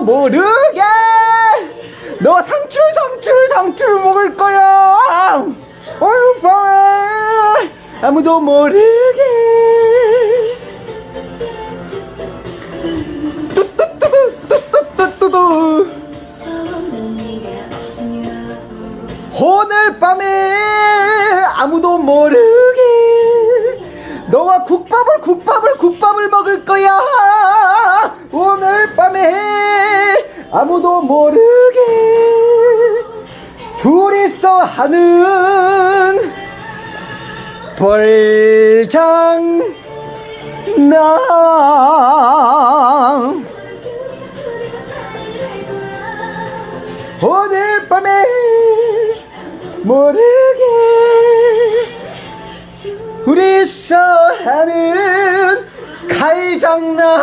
모르게 너 상추 상추 상추 먹을 거야. 어휴 밤에. 아무도 모르게. 뚜뚜뚜뚜 뚜뚜뚜뚜 오늘 밤에 아무도 모르게 너와 국밥을 국밥을 국밥을 먹을 거야 아무도 모르게 둘이서 하는 나 오늘 밤에 모르게 우리서 하는 칼장난